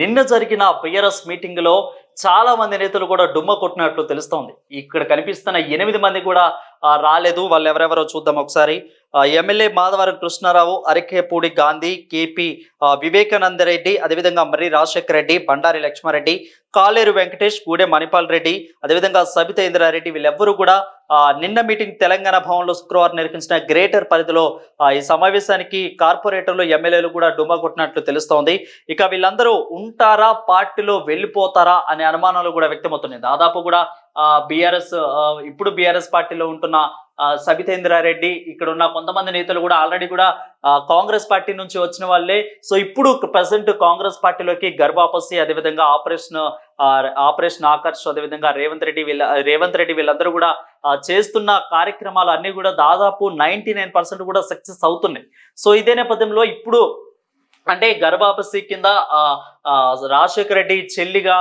నిన్న జరిగిన బిఆర్ఎస్ మీటింగ్లో చాలా మంది నేతలు కూడా డుమ్మ కొట్టినట్లు తెలుస్తోంది. ఇక్కడ కనిపిస్తున్న ఎనిమిది మంది కూడా రాలేదు. వాళ్ళు ఎవరెవరో చూద్దాం ఒకసారి. ఎమ్మెల్యే మాధవరం కృష్ణారావు అరికేపూడి గాంధీ కేపీ వివేకానంద రెడ్డి అదేవిధంగా మర్రి రాజశేఖర రెడ్డి బండారి లక్ష్మారెడ్డి కాలేరు వెంకటేష్ గూడె మణిపాల్ రెడ్డి అదేవిధంగా సబిత ఇంద్రారెడ్డి వీళ్ళెవ్వరూ కూడా నిన్న మీటింగ్ తెలంగాణ భవన్లో శుక్రవారం నిర్వహించిన గ్రేటర్ పరిధిలో ఈ సమావేశానికి కార్పొరేటర్లు ఎమ్మెల్యేలు కూడా డుమ్మ కొట్టినట్లు తెలుస్తోంది. ఇక వీళ్ళందరూ ఉంటారా పార్టీలో వెళ్ళిపోతారా అనే అనుమానాలు కూడా వ్యక్తమవుతున్నాయి. దాదాపు కూడా బీఆర్ఎస్ ఇప్పుడు బీఆర్ఎస్ పార్టీలో ఉంటున్న సబితేంద్రారెడ్డి ఇక్కడ ఉన్న కొంతమంది నేతలు కూడా ఆల్రెడీ కూడా కాంగ్రెస్ పార్టీ నుంచి వచ్చిన వాళ్ళే. సో ఇప్పుడు ప్రజెంట్ కాంగ్రెస్ పార్టీలోకి గర్భాపసి అదేవిధంగా ఆపరేషన్ ఆపరేషన్ ఆకర్ష్ అదేవిధంగా రేవంత్ రెడ్డి వీళ్ళ రేవంత్ రెడ్డి వీళ్ళందరూ కూడా చేస్తున్న కార్యక్రమాలు అన్ని కూడా దాదాపు నైన్టీ కూడా సక్సెస్ అవుతున్నాయి. సో ఇదే నేపథ్యంలో ఇప్పుడు అంటే గర్భాపసి కింద రాజశేఖర రెడ్డి చెల్లిగా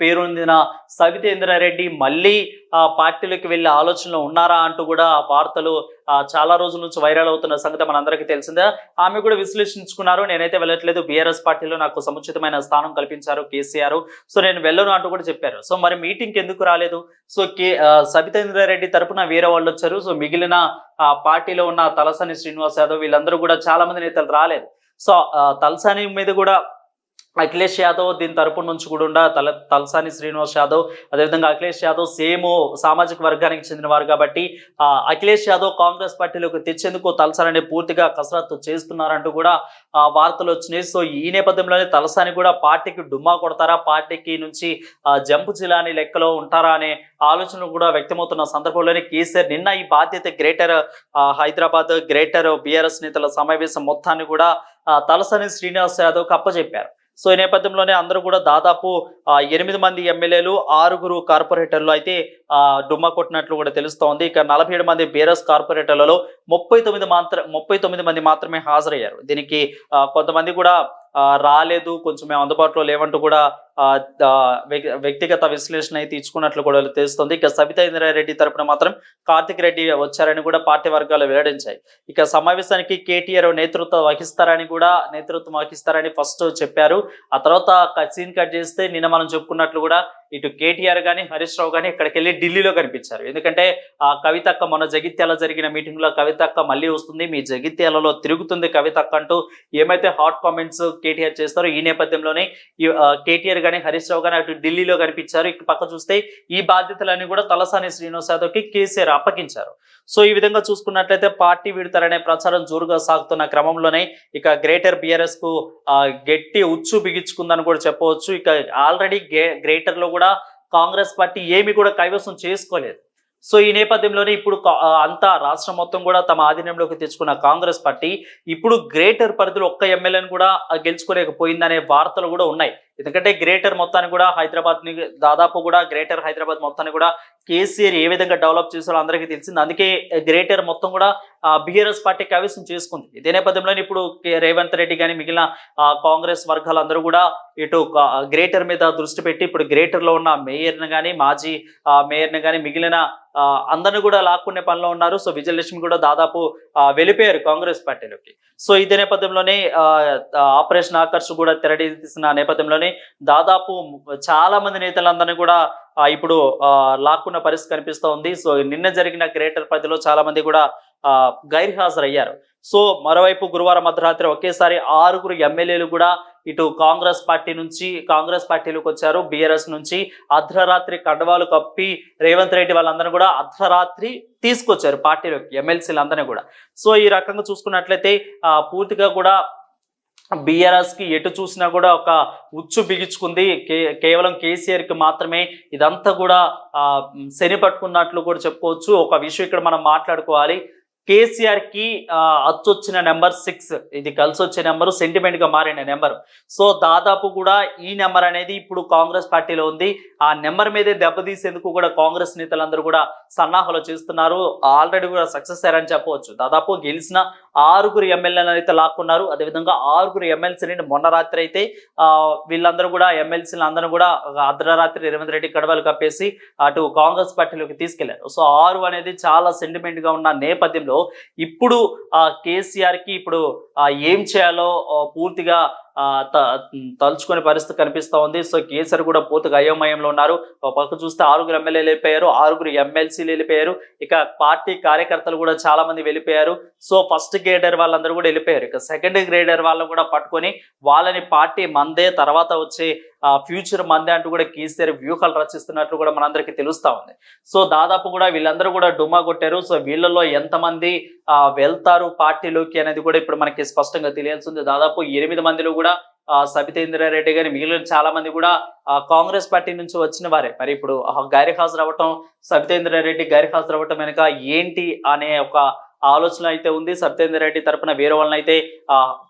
పేరొందిన సవితేంద్రారెడ్డి మళ్ళీ ఆ పార్టీలోకి వెళ్ళే ఆలోచనలో ఉన్నారా అంటూ కూడా వార్తలు చాలా రోజుల నుంచి వైరల్ అవుతున్న సంగతి మనందరికీ తెలిసిందే. ఆమె కూడా విశ్లేషించుకున్నారు. నేనైతే వెళ్ళట్లేదు. బీఆర్ఎస్ పార్టీలో నాకు సముచితమైన స్థానం కల్పించారు కేసీఆర్. సో నేను వెళ్ళను అంటూ కూడా చెప్పారు. సో మరి మీటింగ్కి ఎందుకు రాలేదు? సో కే ఆ, సబితేంద్రారెడ్డి తరపున వేరే వాళ్ళు వచ్చారు. సో మిగిలిన ఆ పార్టీలో ఉన్న తలసాని శ్రీనివాస్ యాదవ్ వీళ్ళందరూ కూడా చాలా మంది నేతలు రాలేదు. సో ఆ, తలసాని మీద కూడా అఖిలేష్ యాదవ్ దీని తరపు నుంచి కూడా ఉండ. తల తలసాని శ్రీనివాస్ యాదవ్. అదేవిధంగా అఖిలేష్ యాదవ్ సేమ్ సామాజిక వర్గానికి చెందినవారు కాబట్టి ఆ, అఖిలేష్ యాదవ్ కాంగ్రెస్ పార్టీలోకి తెచ్చేందుకు తలసాని పూర్తిగా కసరత్తు చేస్తున్నారంటూ కూడా ఆ, వార్తలు వచ్చినాయి. సో ఈ నేపథ్యంలోనే తలసాని కూడా పార్టీకి డుమ్మా కొడతారా? పార్టీకి నుంచి జంపు జిల్లాని లెక్కలో ఉంటారా? అనే ఆలోచనలు కూడా వ్యక్తమవుతున్న సందర్భంలోనే కేసీఆర్ నిన్న ఈ బాధ్యత గ్రేటర్ ఆ, హైదరాబాద్ గ్రేటర్ బీఆర్ఎస్ నేతల సమావేశం మొత్తాన్ని కూడా తలసాని శ్రీనివాస్ యాదవ్కి అప్పచెప్పారు సో ఈ నేపథ్యంలోనే అందరూ కూడా దాదాపు ఎనిమిది మంది ఎమ్మెల్యేలు ఆరుగురు కార్పొరేటర్లు అయితే ఆ, డుమ్మా కొట్టినట్లు కూడా తెలుస్తోంది. ఇక నలభై ఏడు మంది బీఆర్ఎస్ కార్పొరేటర్లలో ముప్పై తొమ్మిది మాత్ర ముప్పై తొమ్మిది మంది మాత్రమే హాజరయ్యారు. దీనికి కొంతమంది కూడా రాలేదు కొంచెం మేము అందుబాటులో లేవంటూ కూడా వ్యక్తిగత విశ్లేషణ అయితే ఇచ్చుకున్నట్లు కూడా తెలుస్తుంది. ఇక సబితా ఇంద్రారెడ్డి తరపున మాత్రం కార్తిక్ రెడ్డి వచ్చారని కూడా పార్టీ వర్గాలు వెల్లడించాయి. ఇక సమావేశానికి కేటీఆర్ నేతృత్వం వహిస్తారని కూడా నేతృత్వం వహిస్తారని ఫస్ట్ చెప్పారు. ఆ తర్వాత సీన్ కట్ చేస్తే నిన్న మనం చెప్పుకున్నట్లు కూడా ఇటు కేటీఆర్ కానీ హరీష్ రావు కానీ ఇక్కడికి వెళ్ళి ఢిల్లీలో కనిపించారు. ఎందుకంటే ఆ కవితక్క మొన్న జగిత్యాల జరిగిన మీటింగ్లో కవితక్క మళ్ళీ వస్తుంది. మీ జగిత్యాలలో తిరుగుతుంది కవితక్క అంటూ ఏమైతే హాట్ కామెంట్స్ కేటీఆర్ చేస్తారో ఈ నేపథ్యంలోనే కేటీఆర్ కానీ హరీష్ రావు కానీ అటు ఢిల్లీలో కనిపించారు. ఇక పక్క చూస్తే ఈ బాధ్యతలన్నీ కూడా తలసాని శ్రీనివాస్ యాదవ్కి కేసీఆర్ అప్పగించారు. సో ఈ విధంగా చూసుకున్నట్లయితే పార్టీ విడతారనే ప్రచారం జోరుగా సాగుతున్న క్రమంలోనే ఇక గ్రేటర్ బిఆర్ఎస్కు గట్టి ఉచ్చు బిగించుకుందని కూడా చెప్పవచ్చు. ఇక ఆల్రెడీ గ్రేటర్లో కూడా కాంగ్రెస్ పార్టీ ఏమి కూడా కైవసం చేసుకోలేదు. సో ఈ నేపథ్యంలోనే ఇప్పుడు అంతా రాష్ట్రం మొత్తం కూడా తమ ఆధీనంలోకి తెచ్చుకున్న కాంగ్రెస్ పార్టీ ఇప్పుడు గ్రేటర్ పరిధిలో ఒక్క ఎమ్మెల్యేను కూడా గెలుచుకోలేకపోయిందనే వార్తలు కూడా ఉన్నాయి. ఎందుకంటే గ్రేటర్ మొత్తాన్ని కూడా హైదరాబాద్ని దాదాపు కూడా గ్రేటర్ హైదరాబాద్ మొత్తాన్ని కూడా కేసీఆర్ ఏ విధంగా డెవలప్ చేశారో అందరికీ తెలిసింది. అందుకే గ్రేటర్ మొత్తం కూడా బీఆర్ఎస్ పార్టీ కవిసం చేసుకుంది. ఇదే నేపథ్యంలో ఇప్పుడు రేవంత్ రెడ్డి కానీ మిగిలిన కాంగ్రెస్ వర్గాలందరూ కూడా ఇటు గ్రేటర్ మీద దృష్టి పెట్టి ఇప్పుడు గ్రేటర్లో ఉన్న మేయర్ని కానీ మాజీ ఆ, మేయర్ని కానీ మిగిలిన అందరిని కూడా లాక్కునే పనిలో ఉన్నారు. సో విజయలక్ష్మి కూడా దాదాపు వెళ్ళిపోయారు కాంగ్రెస్ పార్టీలోకి. సో ఇదే నేపథ్యంలోనే ఆ, ఆపరేషన్ ఆకర్ష్ కూడా తెరడీసిన నేపథ్యంలోనే దాదాపు చాలా మంది నేతలందరినీ కూడా ఇప్పుడు ఆ, లాక్కున్న పరిస్థితి కనిపిస్తూ ఉంది. సో నిన్న జరిగిన గ్రేటర్ పరిధిలో చాలా మంది కూడా ఆ, గైర్హాజరయ్యారు. సో మరోవైపు గురువారం అర్ధరాత్రి ఒకేసారి ఆరుగురు ఎమ్మెల్యేలు కూడా ఇటు కాంగ్రెస్ పార్టీ నుంచి కాంగ్రెస్ పార్టీలోకి వచ్చారు బీఆర్ఎస్ నుంచి. అర్ధరాత్రి కండవాలు కప్పి రేవంత్ రెడ్డి వాళ్ళందరూ కూడా అర్ధరాత్రి తీసుకొచ్చారు పార్టీలోకి ఎమ్మెల్సీలందరినీ కూడా. సో ఈ రకంగా చూసుకున్నట్లయితే పూర్తిగా కూడా బీఆర్ఎస్కి ఎటు చూసినా కూడా ఒక ఉచ్చు బిగించుకుంది. కే కేవలం కేసీఆర్కి మాత్రమే ఇదంతా కూడా ఆ, శని పట్టుకున్నట్లు కూడా చెప్పుకోవచ్చు. ఒక విషయం ఇక్కడ మనం మాట్లాడుకోవాలి. కేసీఆర్కి అచ్చొచ్చిన నెంబర్ సిక్స్. ఇది కలిసి వచ్చే నెంబర్ సెంటిమెంట్గా మారిన నెంబర్. సో దాదాపు కూడా ఈ నెంబర్ అనేది ఇప్పుడు కాంగ్రెస్ పార్టీలో ఉంది. ఆ నెంబర్ మీదే దెబ్బతీసేందుకు కూడా కాంగ్రెస్ నేతలందరూ కూడా సన్నాహాలు చేస్తున్నారు. ఆల్రెడీ కూడా సక్సెస్ అయ్యారని చెప్పవచ్చు. దాదాపు గెలిచిన ఆరుగురు ఎమ్మెల్యేలను అయితే లాక్కున్నారు. అదేవిధంగా ఆరుగురు ఎమ్మెల్సీని మొన్న రాత్రి అయితే వీళ్ళందరూ కూడా ఎమ్మెల్సీలు అందరూ కూడా అర్ధరాత్రి రేవంత్ రెడ్డి కడవలు కప్పేసి అటు కాంగ్రెస్ పార్టీలోకి తీసుకెళ్ళారు. సో ఆరు అనేది చాలా సెంటిమెంట్గా ఉన్న నేపథ్యంలో ఇప్పుడు ఆ కేసీఆర్కి ఇప్పుడు ఆ, ఏం చేయాలో పూర్తిగా తలుచుకునే పరిస్థితి కనిపిస్తూ ఉంది. సో కేసీఆర్ కూడా పూర్తిగా అయోమయంలో ఉన్నారు. ఒక పక్క చూస్తే ఆరుగురు ఎమ్మెల్యేలు వెళ్ళిపోయారు. ఆరుగురు ఎమ్మెల్సీలు వెళ్ళిపోయారు. ఇక పార్టీ కార్యకర్తలు కూడా చాలా మంది వెళ్ళిపోయారు. సో ఫస్ట్ గ్రేడర్ వాళ్ళందరూ కూడా వెళ్ళిపోయారు. ఇక సెకండ్ గ్రేడర్ వాళ్ళని కూడా పట్టుకొని వాళ్ళని పార్టీ మందే తర్వాత వచ్చే ఫ్యూచర్ మందే అంటూ కూడా కేసీఆర్ వ్యూహాలు రచిస్తున్నట్లు కూడా మనందరికీ తెలుస్తా ఉంది. సో దాదాపు కూడా వీళ్ళందరూ కూడా డుమా కొట్టారు. సో వీళ్ళలో ఎంతమంది ఆ, వెళ్తారు పార్టీలోకి అనేది కూడా ఇప్పుడు మనకి స్పష్టంగా తెలియాల్సి ఉంది. దాదాపు ఎనిమిది మందిలో కూడా ఆ, సబితేంద్రారెడ్డి గారి మిగిలిన చాలా మంది కూడా కాంగ్రెస్ పార్టీ నుంచి వచ్చిన వారే. మరి ఇప్పుడు ఆ హాజరు అవ్వటం సబితేంద్రారెడ్డి గైర్ హాజరు అవ్వటం వెనుక ఏంటి అనే ఒక ఆలోచన అయితే ఉంది. సత్యేంద్రారెడ్డి తరపున వేరే వాళ్ళని అయితే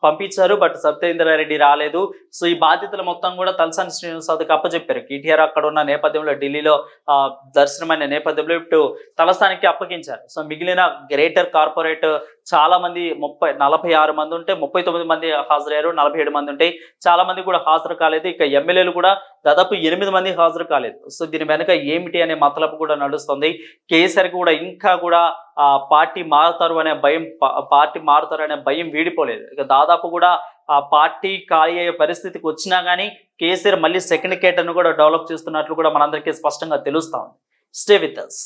పంపించారు. బట్ సత్యేంద్రారెడ్డి రాలేదు. సో ఈ బాధ్యతలు మొత్తం కూడా తలసాని శ్రీనివాసరావుకి అప్పచెప్పారు కేటీఆర్ అక్కడ ఉన్న నేపథ్యంలో ఢిల్లీలో ఆ, దర్శనమైన నేపథ్యంలో ఇప్పుడు తలసానికి అప్పగించారు. సో మిగిలిన గ్రేటర్ కార్పొరేట్ చాలా మంది ముప్పై నలభై ఆరు మంది ఉంటే ముప్పై తొమ్మిది మంది హాజరయ్యారు. నలభై ఏడు మంది ఉంటే చాలా మంది కూడా హాజరు కాలేదు. ఇక ఎమ్మెల్యేలు కూడా దాదాపు ఎనిమిది మంది హాజరు కాలేదు. సో దీని వెనుక ఏమిటి అనే మతలపు కూడా నడుస్తుంది. కేసీఆర్ కూడా ఇంకా కూడా పార్టీ మారుతారు అనే భయం పార్టీ మారుతారు అనే భయం వీడిపోలేదు. ఇక దాదాపు కూడా ఆ పార్టీ ఖాళీ అయ్యే పరిస్థితికి వచ్చినా కానీ కేసీఆర్ మళ్ళీ సెకండ్ కేటర్ను కూడా డెవలప్ చేస్తున్నట్లు కూడా మనందరికీ స్పష్టంగా తెలుస్తా ఉంది. Stay with us